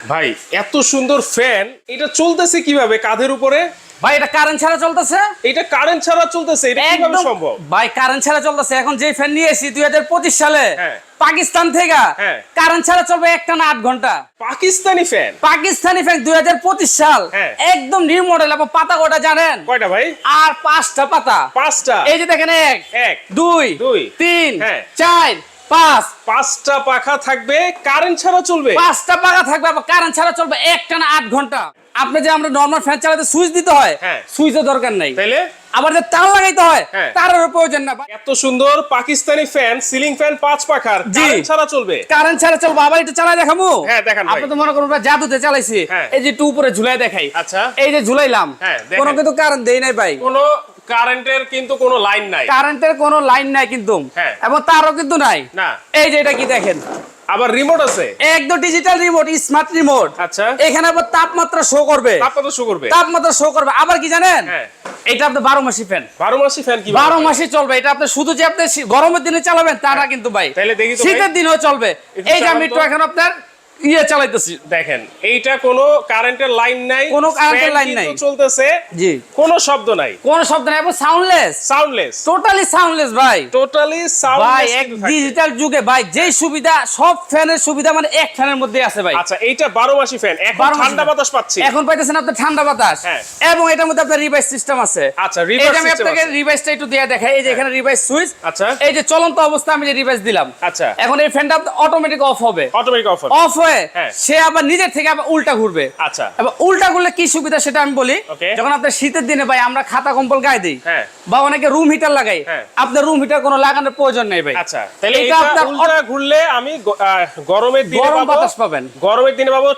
ভাই এত সুন্দর ফ্যান এটা চলতেছে কীভাবে কাঁধের উপরে? ভাই এটা কারেন্ট ছাড়া চলতেছে? এটা কারেন্ট ছাড়া চলতেছে এটা কীভাবে সম্ভব? ভাই কারেন্ট ছাড়া চলতেছে। এখন যে ফ্যান নিয়ে হাজার পঁচিশ সালে হ্যাঁ। পাকিস্তান থেকে হ্যাঁ। কারেন্ট ছাড়া চলবে একটা না আট ঘণ্টা। পাকিস্তানি ফ্যান পাকিস্তানি ফ্যান দুই হাজার পঁচিশ সাল হ্যাঁ। একদম নিউ মডেল এবং পাতা কটা জানেন? কয়টা ভাই? আর পাঁচটা পাতা। পাঁচটা। এই যে দেখেন এক এক দুই দুই, তিন হ্যাঁ। চার পাঁচ। পাঁচটা পাখা থাকবে কারেন্ট ছাড়া চলবে? পাঁচটা পাকা থাকবে আবার কারেন্ট ছাড়া চলবে একটা না আট ঘণ্টা। আপনি যে আমরা নর্মাল ফ্যান চালাতে সুইচ দিতে হয় হ্যাঁ। সুইচের দরকার নাই। তাইলে? আবার যে তার লাগাইতে হয় হ্যাঁ। তারও প্রয়োজন না। এত সুন্দর পাকিস্তানি ফ্যান সিলিং ফ্যান পাঁচ পাখার জি। ছাড়া চলবে। কারেন্ট ছাড়া চলবে আবার একটু চালাই দেখাবো হ্যাঁ, দেখান আপনি তো মনে করুন জাদুতে চালাইছি। হ্যাঁ। এই যে একটু উপরে ঝুলাই দেখাই। আচ্ছা। এই যে ঝুলাইলাম হ্যাঁ, কোনো কিন্তু কারেন্ট দেই নাই ভাই। কোনো কারেন্টের কিন্তু কোনো লাইন নাই। কারেন্টের কোনো লাইন নাই কিন্তু। হ্যাঁ। এবং তারও কিন্তু নাই। না। এই যে এটা কি দেখেন? আবার রিমোট আছে? একদম ডিজিটাল রিমোট স্মার্ট রিমোট আচ্ছা। এখানে আবার তাপমাত্রা শো করবে। তাপমাত্রা শো করবে। তাপমাত্রা শো করবে। আবার কি জানেন? হ্যাঁ। এটা আপনার বারো মাসি ফ্যান বারো মাসি ফ্যান কি বারো মাসে চলবে। এটা আপনি শুধু যে আপনি গরমের দিনে চালাবেন তা না কিন্তু ভাই। তাইলে দেখি তো শীতের দিনেও চলবে। এই যে আমি একটু এখন আপনার ইয়ে চালাইতেছি দেখেন। এইটা কোনো কারেন্টের লাইন নাই কোনো কারেন্টের লাইন নাই। চলতেছে জি। কোনো শব্দ নাই। কোন শব্দ নাই এবং সাউন্ডলেস সাউন্ডলেস টোটালি সাউন্ডলেস ভাই। টোটালি সাউন্ডলেস ভাই এক ডিজিটাল যুগে ভাই যেই সুবিধা সব ফ্যানের সুবিধা মানে এক ফ্যানের মধ্যে আছে ভাই। আচ্ছা এইটা বারো মাসি ফ্যান এখন ঠান্ডা বাতাস পাচ্ছি। এখন পাইতেছেন আপনার ঠান্ডা বাতাস। হ্যাঁ। এবং এটার মধ্যে আপনার রিভাইস সিস্টেম আছে। আচ্ছা, reverse যে আমি আপনাকে রিভাইসটা একটু দিয়ে দেখাই। এই যে এখানে রিভাইস সুইচ আচ্ছা। এই যে চলন্ত অবস্থা আমি যে রিভাইস দিলাম। আচ্ছা। এখন এই ফ্যানটা অটোমেটিক অফ হবে। অটোমেটিক অফ অফ হয়ে হ্যাঁ। সে আবার নিজের থেকে আবার উল্টা ঘুরবে আচ্ছা এবার উল্টা করলে কি সুবিধা সেটা আমি বলি যখন আপনার শীতের দিনে ভাই আমরা খাতা কম্বল গায়ে দিই হ্যাঁ। বা অনেকে রুম হিটার লাগাই হ্যাঁ। আপনার রুম হিটার কোনো লাগানোর প্রয়োজন নেই ভাই আচ্ছা তাহলে এটা আপনার উল্টা ঘুরলে আমি গরমের দিনে গরম বাতাস পাবেন। গরমের দিনে পাবো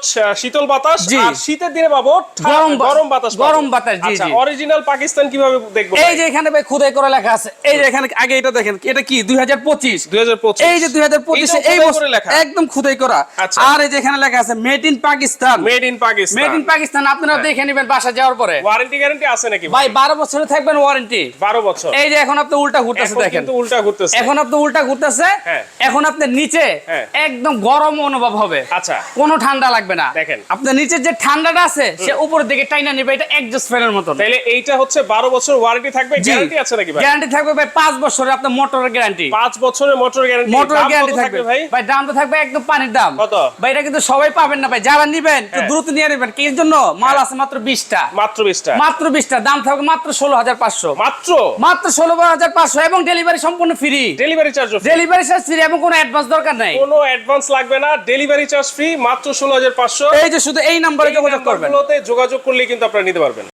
শীতল বাতাস আর শীতের দিনে পাবো গরম গরম বাতাস গরম বাতাস, জি, আচ্ছা জি। অরিজিনাল পাকিস্তান কীভাবে দেখব এই যে এখানে ভাই খুদাই করা লেখা আছে এই যে এখানে আগে এটা দেখেন এটা কি দুই হাজার পঁচিশ 2025 এই যে দুই হাজার পঁচিশে এইটাও এই বছর লেখা। একদম খুদাই করা আচ্ছা। আর এই যে এখানে লেখা আছে made in Pakistan made in Pakistan made in Pakistan আপনারা হ্যাঁ। দেখে নেবেন বাসা যাওয়ার পরে। ওয়ারেন্টি গ্যারান্টি আছে নাকি ভাই? বারো বছরে থাকবেন ওয়ারেন্টি 12 বছর। এই যে এখন আপনি উল্টা ঘুরতেছে দেখেন। কিন্তু উল্টা ঘুরতেছে। এখন আপনি উল্টা ঘুরতেছে হ্যাঁ। এখন আপনার নিচে হ্যাঁ। একদম গরম অনুভব হবে। আচ্ছা। কোনো ঠান্ডা লাগবে না। দেখেন। আপনার নিচের যে ঠান্ডাটা আছে সে উপরের দিকে টাইনা নেবে এটা একজস্ট ফ্যানের মতন। তাহলে এইটা হচ্ছে 12 বছর ওয়ারেন্টি থাকবে? গ্যারান্টি আছে নাকি ভাই? গ্যারান্টি থাকবে ভাই পাঁচ বছরে আপনার মোটরের গ্যারান্টি 5 বছরের মোটর গ্যারান্টি মোটরের গ্যারান্টি থাকবে। ভাই? ভাই দাম তো থাকবে একদম পানির দাম। কত? ভাই এটা কিন্তু সবাই পাবেন না ভাই। যারা নিবেন হ্যাঁ। দ্রুত নিয়ে নেবেন। কি জন্য মাল আছে মাত্র বিশটা। মাত্র 20টা মাত্র বিশটা। দাম থাকবে মাত্র ষোলো হাজার পাঁচশো। মাত্র? মাত্র ষোলো হাজার পাঁচশো এবং ডেলিভারি সম্পূর্ণ free delivery charge delivery charge free এবং কোনো অ্যাডভান্স দরকার নাই। কোনো অ্যাডভান্স লাগবে না। ডেলিভারি চার্জ ফ্রি মাত্র 16500 এই যে শুধু এই নাম্বারে যোগাযোগ করবেন। যোগাযোগ করলে কিন্তু আপনারা নিতে পারবেন।